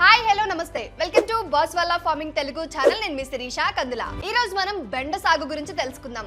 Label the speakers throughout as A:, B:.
A: Hi hello నమస్తే. Welcome to boss వల్ల farming Telugu channel నేను మీ శిరీష కందుల. ఈ రోజు మనం బెండ సాగు గురించి తెలుసుకుందాం.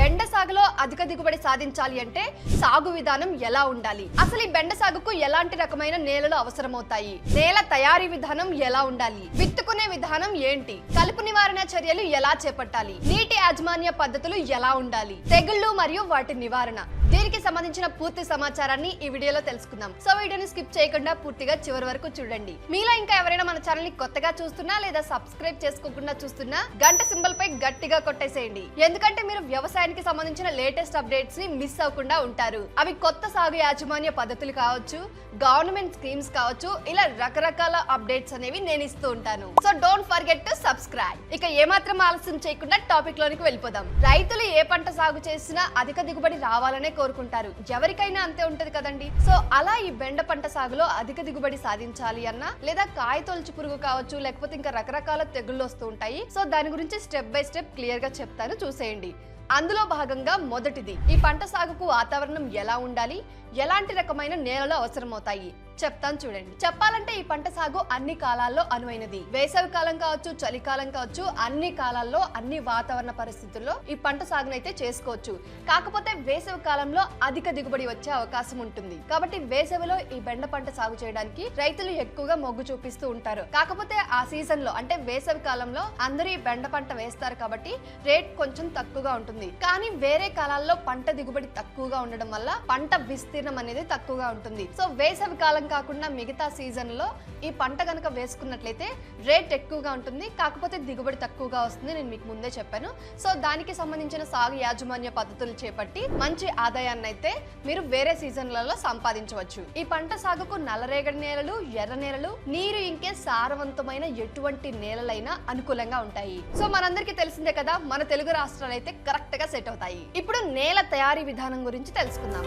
A: బెండ సాగులో అధిక దిగుబడి సాధించాలి అంటే సాగు విధానం ఎలా ఉండాలి? అసలు ఈ బెండ సాగుకు ఎలాంటి రకమైన నేలలు అవసరమవుతాయి? నేల తయారీ విధానం ఎలా ఉండాలి? విత్తుకునే విధానం ఏంటి? కలుపు నివారణ చర్యలు ఎలా చేపట్టాలి? నీటి యాజమాన్య పద్ధతులు ఎలా ఉండాలి? తెగుళ్ళు మరియు వాటి నివారణ. దీనికి సంబంధించిన పూర్తి సమాచారాన్ని ఈ వీడియోలో తెలుసుకుందాం. సో వీడియోని స్కిప్ చేయకుండా పూర్తిగా చివరి వరకు చూడండి. మీలో ఇంకా ఎవరైనా మన ఛానల్ని కొత్తగా చూస్తున్నా లేదా సబ్స్క్రైబ్ చేసుకోకుండా చూస్తున్నా గంట సింబల్ పై గట్టిగా కొట్టేసేయండి. ఎందుకంటే మీరు వ్యవసాయానికి సంబంధించిన లేటెస్ట్ అప్డేట్స్ని మిస్ అవ్వకుండా ఉంటారు. అవి కొత్త సాగు యాజమాన్య పద్ధతులు కావచ్చు గవర్నమెంట్ స్కీమ్స్ కావచ్చు ఇలా రకరకాల అప్డేట్స్ అనేవి నేను ఇస్తూ ఉంటాను. So don't forget to subscribe ఇక ఏమాత్రం ఆలస్యం చేయకుండా టాపిక్ లోనికి వెళ్ళిపోదాం. రైతులు ఏ పంట సాగు చేసినా అధిక దిగుబడి రావాలనే కోరుకుంటారు. ఎవరికైనా అంతే ఉంటది కదండి. సో అలా ఈ బెండ పంట సాగులో అధిక దిగుబడి సాధించాలి అన్నా లేదా కాయ తొలచు పురుగు కావచ్చు లేకపోతే ఇంకా రకరకాల తెగుళ్ళు వస్తూ ఉంటాయి. సో దాని గురించి స్టెప్ బై స్టెప్ క్లియర్గా చెప్తాను. చూసేయండి. అందులో భాగంగా మొదటిది. ఈ పంట సాగుకు వాతావరణం ఎలా ఉండాలి? ఎలాంటి రకమైన నేలలు అవసరమవుతాయి? చెప్తాను చూడండి. చెప్పాలంటే ఈ పంట సాగు అన్ని కాలాల్లో అనువైనది. వేసవి కాలం కావచ్చు చలికాలం కావచ్చు అన్ని కాలాల్లో అన్ని వాతావరణ పరిస్థితుల్లో ఈ పంట సాగునైతే చేసుకోవచ్చు. కాకపోతే వేసవి కాలంలో అధిక దిగుబడి వచ్చే అవకాశం ఉంటుంది. కాబట్టి వేసవిలో ఈ బెండ పంట సాగు చేయడానికి రైతులు ఎక్కువగా మొగ్గు చూపిస్తూ ఉంటారు. కాకపోతే ఆ సీజన్లో అంటే వేసవి కాలంలో అందరూ ఈ బెండ పంట వేస్తారు కాబట్టి రేట్ కొంచెం తక్కువగా ఉంటుంది. కానీ వేరే కాలాల్లో పంట దిగుబడి తక్కువగా ఉండడం వల్ల పంట విస్తీర్ణం అనేది తక్కువగా ఉంటుంది. సో వేసవి కాలం కాకుండా మిగతా సీజన్లో ఈ పంట కనుక వేసుకున్నట్లయితే రేట్ ఎక్కువగా ఉంటుంది. కాకపోతే దిగుబడి తక్కువగా వస్తుంది. నేను మీకు ముందే చెప్పాను. సో దానికి సంబంధించిన సాగు యాజమాన్య పద్ధతులు చేపట్టి మంచి ఆదాయాన్ని అయితే మీరు వేరే సీజన్లలో సంపాదించవచ్చు. ఈ పంట సాగుకు నల్లరేగడి నేలలు ఎర్ర నేలలు నీరు ఇంకే సారవంతమైన ఎటువంటి నేలలైనా అనుకూలంగా ఉంటాయి. సో మనందరికీ తెలిసిందే కదా మన తెలుగు రాష్ట్రాలు అయితే కరెక్ట్గా సెట్ అవుతాయి. ఇప్పుడు నేల తయారీ విధానం గురించి తెలుసుకుందాం.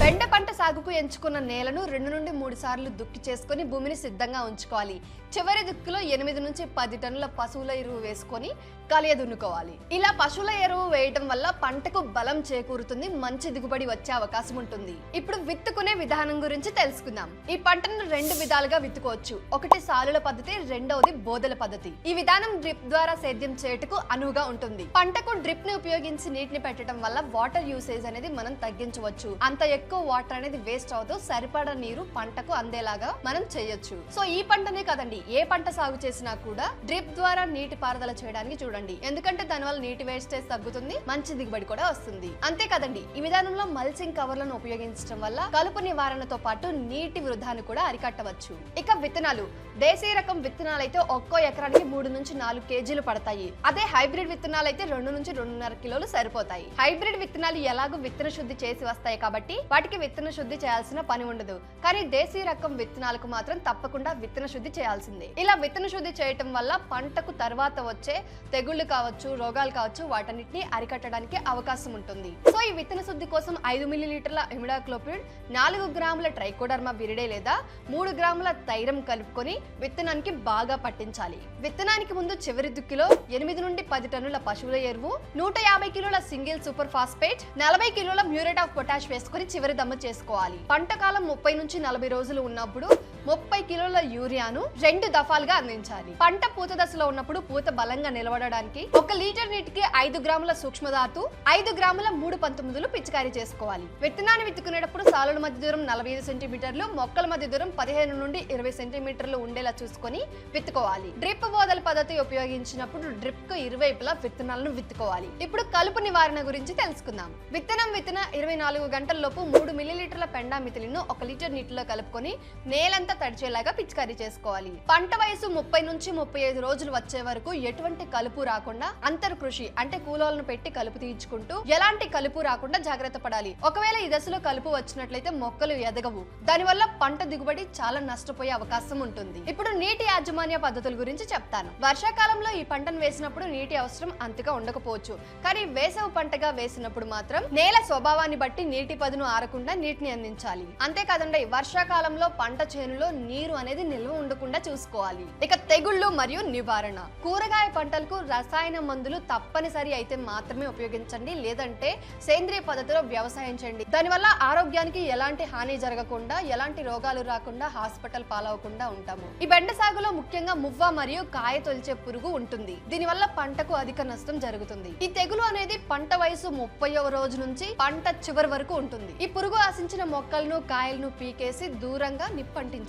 A: బెండ పంట సాగుకు ఎంచుకున్న నేలను రెండు నుండి మూడు సార్లు దుక్కి చేసుకొని భూమిని సిద్ధంగా ఉంచుకోవాలి. చివరి దుక్కిలో ఎనిమిది నుంచి పది టన్నుల పశువుల ఎరువు వేసుకొని కలియ దున్నుకోవాలి. ఇలా పశువుల ఎరువు వేయటం వల్ల పంటకు బలం చేకూరుతుంది మంచి దిగుబడి వచ్చే అవకాశం ఉంటుంది. ఇప్పుడు విత్తుకునే విధానం గురించి తెలుసుకుందాం. ఈ పంటను రెండు విధాలుగా విత్తుకోవచ్చు. ఒకటి సాలుల పద్ధతి రెండవది బోధల పద్ధతి. ఈ విధానం డ్రిప్ ద్వారా సేద్యం చేయుటకు అనువుగా ఉంటుంది. పంటకు డ్రిప్ని ఉపయోగించి నీటిని పెట్టడం వల్ల వాటర్ యూసేజ్ అనేది మనం తగ్గించవచ్చు. అంత ఎక్కువ వాటర్ అనేది వేస్ట్ అవుతూ సరిపడా నీరు పంటకు అందేలాగా మనం చేయొచ్చు. సో ఈ పంటనే కదండి ఏ పంట సాగు చేసినా కూడా డ్రిప్ ద్వారా నీటి పారుదల చేయడానికి చూడండి. ఎందుకంటే దానివల్ల నీటి వేస్టేజ్ తగ్గుతుంది మంచి దిగుబడి కూడా వస్తుంది. అంతే కదండి ఈ విధానంలో మల్చింగ్ కవర్లను ఉపయోగించడం వల్ల కలుపు నివారణతో పాటు నీటి వృధాను కూడా అరికట్టవచ్చు. ఇక విత్తనాలు దేశీయ రకం విత్తనాలు అయితే ఒక్కో ఎకరానికి మూడు నుంచి నాలుగు కేజీలు పడతాయి. అదే హైబ్రిడ్ విత్తనాలు అయితే రెండు నుంచి రెండున్నర కిలోలు సరిపోతాయి. హైబ్రిడ్ విత్తనాలు ఎలాగో విత్తన శుద్ధి చేసి వస్తాయి కాబట్టి వాటికి విత్తన శుద్ధి చేయాల్సిన పని ఉండదు. కానీ దేశీ రకం విత్తనాలకు మాత్రం తప్పకుండా విత్తన శుద్ధి చేయాల్సిందే. ఇలా విత్తన శుద్ధి చేయటం వల్ల పంటకు తర్వాత వచ్చే తెగుళ్ళు కావచ్చు రోగాలు కావచ్చు వాటన్నిటిని అరికట్టడానికి అవకాశం ఉంటుంది. సో ఈ విత్తన శుద్ధి కోసం ఐదు మిల్లీలీటర్ల ఇమిడాక్లోపిడ్ నాలుగు గ్రాముల ట్రైకోడర్మా విరిడే లేదా మూడు గ్రాముల తైరం కలుపుకొని విత్తనానికి బాగా పట్టించాలి. విత్తనానికి ముందు చివరి దుక్కిలో ఎనిమిది నుండి పది టన్నుల పశువుల ఎరువు నూట యాభై కిలోల సింగిల్ సూపర్ ఫాస్ఫేట్ నలభై కిలోల మ్యూరేట్ ఆఫ్ పొటాష్ వేసుకొని చివరి దమ్ము చేసుకోవాలి. పంట కాలం ముప్పై నుంచి నలభై రోజులు ఉన్నప్పుడు ముప్పై కిలోల యూరియాను రెండు దఫాలుగా అందించాలి. పంట పూత దశలో ఉన్నప్పుడు పూత బలంగా నిలబడడానికి ఒక లీటర్ నీటికి ఐదు గ్రాముల సూక్ష్మధాతు ఐదు గ్రాముల మూడు పంతొమ్మిదిలు పిచికారీ చేసుకోవాలి. విత్తనాన్ని విత్తుకునేటప్పుడు సాలుల మధ్య దూరం నలభై ఐదు సెంటీమీటర్లు మొక్కల మధ్య దూరం పదిహేను నుండి ఇరవై సెంటీమీటర్లు ఉండేలా చూసుకొని విత్తుకోవాలి. డ్రిప్ బోదల పద్ధతి ఉపయోగించినప్పుడు డ్రిప్కు ఇరువైపులా విత్తనాలను విత్తుకోవాలి. ఇప్పుడు కలుపు నివారణ గురించి తెలుసుకుందాం. విత్తనం విత్తన ఇరవై నాలుగు గంటల్లోపు మూడు మిల్లీలీటర్ల పెండా మితిలిను ఒక లీటర్ నీటిలో కలుపుకొని నేలంతా తడిచేలాగా పిచికారీ చేసుకోవాలి. పంట వయసు ముప్పై నుంచి ముప్పై ఐదు రోజులు వచ్చే వరకు ఎటువంటి కలుపు రాకుండా అంతర్ కృషి అంటే కూలోలను పెట్టి కలుపు తీర్చుకుంటూ ఎలాంటి కలుపు రాకుండా జాగ్రత్త పడాలి. ఒకవేళ ఈ దశలో కలుపు వచ్చినట్లయితే మొక్కలు ఎదగవు. దానివల్ల పంట దిగుబడి చాలా నష్టపోయే అవకాశం ఉంటుంది. ఇప్పుడు నీటి యాజమాన్య పద్ధతుల గురించి చెప్తాను. వర్షాకాలంలో ఈ పంటను వేసినప్పుడు నీటి అవసరం అంతగా ఉండకపోవచ్చు. కానీ వేసవి పంటగా వేసినప్పుడు మాత్రం నేల స్వభావాన్ని బట్టి నీటి పదును ఆరకుండా నీటిని అందించాలి. అంతేకాదండి వర్షాకాలంలో పంట చేనులో భూముల్లో నీరు అనేది నిల్వ ఉండకుండా చూసుకోవాలి. ఇక తెగుళ్ళు మరియు నివారణ. కూరగాయ పంటలకు రసాయన మందులు తప్పనిసరి అయితే మాత్రమే ఉపయోగించండి. లేదంటే సేంద్రియ పద్ధతిలో వ్యవసాయం చేయండి. దానివల్ల ఆరోగ్యానికి ఎలాంటి హాని జరగకుండా ఎలాంటి రోగాలు రాకుండా హాస్పిటల్ పాలవకుండా ఉంటాము. ఈ బెండ సాగులో ముఖ్యంగా మువ్వ మరియు కాయ తొలిచే పురుగు ఉంటుంది. దీనివల్ల పంటకు అధిక నష్టం జరుగుతుంది. ఈ తెగులు అనేది పంట వయసు ముప్పైవ రోజు నుంచి పంట చివరి వరకు ఉంటుంది. ఈ పురుగు ఆశించిన మొక్కలను కాయలను పీకేసి దూరంగా నిప్పంటించాలి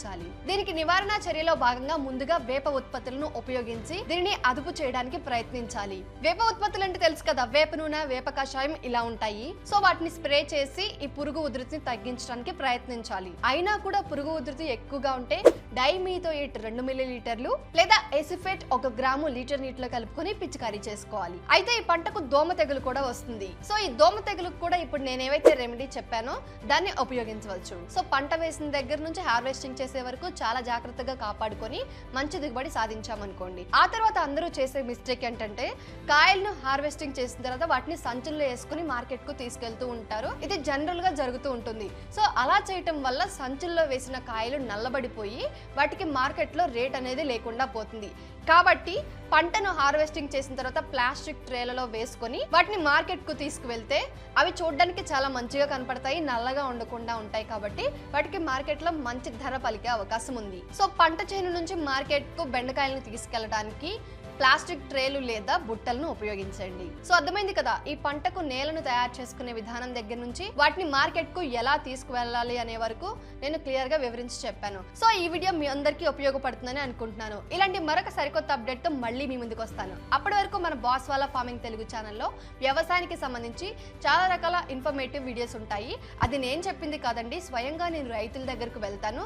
A: దీనికి నివారణ చర్యలో భాగంగా ముందుగా వేప ఉత్పత్తులను ఉపయోగించి దీనిని అదుపు చేయడానికి ప్రయత్నించాలి. వేప ఉత్పత్తులు అంటే తెలుసు కదా వేప నూనె వేప కషాయం ఇలా ఉంటాయి. సో వాటిని స్ప్రే చేసి ఈ పురుగు ఉధృతిని తగ్గించడానికి ప్రయత్నించాలి. అయినా కూడా పురుగు ఉధృతి ఎక్కువగా ఉంటే డైమీథోయిట్ రెండు మిల్లీ లీటర్లు లేదా ఎసిఫేట్ ఒక గ్రాము లీటర్ నీటిలో కలుపుకొని పిచికారీ చేసుకోవాలి. అయితే ఈ పంటకు దోమ తెగులు కూడా వస్తుంది. సో ఈ దోమ తెగులుకు కూడా ఇప్పుడు నేను ఏవైతే రెమెడీ చెప్పానో దాన్ని ఉపయోగించవచ్చు. సో పంట వేసిన దగ్గర నుంచి హార్వెస్టింగ్ చేసే వరకు చాలా జాగ్రత్తగా కాపాడుకొని మంచి దిగుబడి సాధించామనుకోండి. ఆ తర్వాత అందరూ చేసే మిస్టేక్ ఏంటంటే కాయలను హార్వెస్టింగ్ చేసిన తర్వాత వాటిని సంచుల్లో వేసుకుని మార్కెట్కు తీసుకెళ్తూ ఉంటారు. ఇది జనరల్గా జరుగుతూ ఉంటుంది. సో అలా చేయటం వల్ల సంచుల్లో వేసిన కాయలు నల్లబడిపోయి వాటికి మార్కెట్లో రేట్ అనేది లేకుండా పోతుంది. కాబట్టి పంటను హార్వెస్టింగ్ చేసిన తర్వాత ప్లాస్టిక్ ట్రేలలో వేసుకొని వాటిని మార్కెట్కు తీసుకువెళ్తే అవి చూడడానికి చాలా మంచిగా కనపడతాయి నల్లగా ఉండకుండా ఉంటాయి కాబట్టి వాటికి మార్కెట్లో మంచి ధర పలికే అవకాశం ఉంది. సో పంట చేను నుంచి మార్కెట్కు బెండకాయలను తీసుకెళ్ళడానికి ప్లాస్టిక్ ట్రేలు లేదా బుట్టలను ఉపయోగించండి. సో అర్థమైంది కదా ఈ పంటకు నేలను తయారు చేసుకునే విధానం దగ్గర నుంచి వాటిని మార్కెట్కు ఎలా తీసుకువెళ్ళాలి అనే వరకు నేను క్లియర్గా వివరించి చెప్పాను. సో ఈ వీడియో మీ అందరికీ ఉపయోగపడుతుందని అనుకుంటున్నాను. ఇలాంటి మరొక సరికొత్త అప్డేట్తో మళ్ళీ మీ ముందుకు వస్తాను. అప్పటి వరకు మన బాస్ వాళ్ళ ఫార్మింగ్ తెలుగు ఛానల్లో వ్యవసాయానికి సంబంధించి చాలా రకాల ఇన్ఫర్మేటివ్ వీడియోస్ ఉంటాయి. అది నేను చెప్పింది కాదండి స్వయంగా నేను రైతుల దగ్గరకు వెళ్తాను.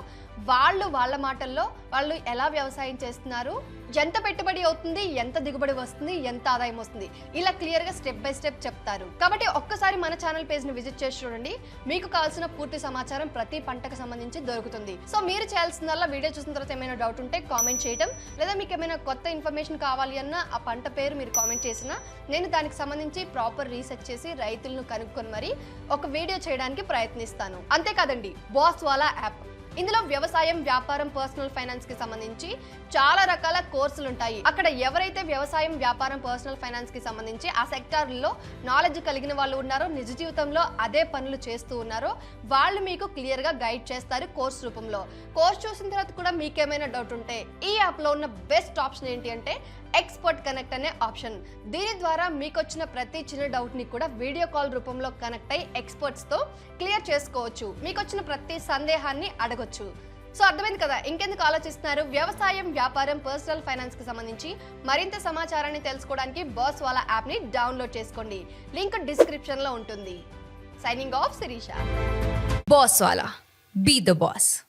A: వాళ్ళు వాళ్ళ మాటల్లో వాళ్ళు ఎలా వ్యవసాయం చేస్తున్నారు ఎంత పెట్టుబడి అవుతుంది ఎంత దిగుబడి వస్తుంది ఎంత ఆదాయం వస్తుంది? ఇలా క్లియర్గా స్టెప్ బై స్టెప్ చెప్తారు. కాబట్టి ఒక్కసారి మన ఛానల్ పేజ్ని విజిట్ చేసి చూడండి. మీకు కావాల్సిన పూర్తి సమాచారం ప్రతి పంటకు సంబంధించి దొరుకుతుంది. సో మీరు చేయాల్సిందల్లా వీడియో చూసిన తర్వాత ఏమైనా డౌట్ ఉంటే కామెంట్ చేయడం లేదా మీకు ఏమైనా కొత్త ఇన్ఫర్మేషన్ కావాలి అన్న ఆ పంట పేరు మీరు కామెంట్ చేసినా నేను దానికి సంబంధించి ప్రాపర్ రీసెర్చ్ చేసి రైతులను కనుక్కొని మరి ఒక వీడియో చేయడానికి ప్రయత్నిస్తాను. అంతేకాదండి బాస్ వాలా యాప్ ఇందులో వ్యవసాయం వ్యాపారం పర్సనల్ ఫైనాన్స్కి సంబంధించి చాలా రకాల కోర్సులు ఉంటాయి. అక్కడ ఎవరైతే వ్యవసాయం వ్యాపారం పర్సనల్ ఫైనాన్స్కి సంబంధించి ఆ సెక్టార్లో నాలెడ్జ్ కలిగిన వాళ్ళు ఉన్నారో నిజ జీవితంలో అదే పనులు చేస్తూ ఉన్నారో వాళ్ళు మీకు క్లియర్గా గైడ్ చేస్తారు కోర్స్ రూపంలో. కోర్స్ చూసిన తర్వాత కూడా మీకేమైనా డౌట్ ఉంటే ఈ యాప్లో ఉన్న బెస్ట్ ఆప్షన్ ఏంటి అంటే ఎక్స్పర్ట్ కనెక్ట్ అనే ఆప్షన్ దీని ద్వారా మీకు వచ్చిన ప్రతి చిన్న డౌట్ని కూడా వీడియో కాల్ రూపంలో కనెక్ట్ అయ్యి ఎక్స్పర్ట్స్తో క్లియర్ చేసుకోవచ్చు. మీకు వచ్చిన ప్రతి సందేహాన్ని అడగొచ్చు. సో అర్థమైంది కదా? ఇంకెందుకు ఆలోచిస్తున్నారు? వ్యవసాయం వ్యాపారం పర్సనల్ ఫైనాన్స్కి సంబంధించి మరింత సమాచారాన్ని తెలుసుకోవడానికి బాస్ వాళ్ళ యాప్ని డౌన్లోడ్ చేసుకోండి. లింక్ డిస్క్రిప్షన్లో ఉంటుంది. Signing off Sirisha
B: boss Wala. Be the boss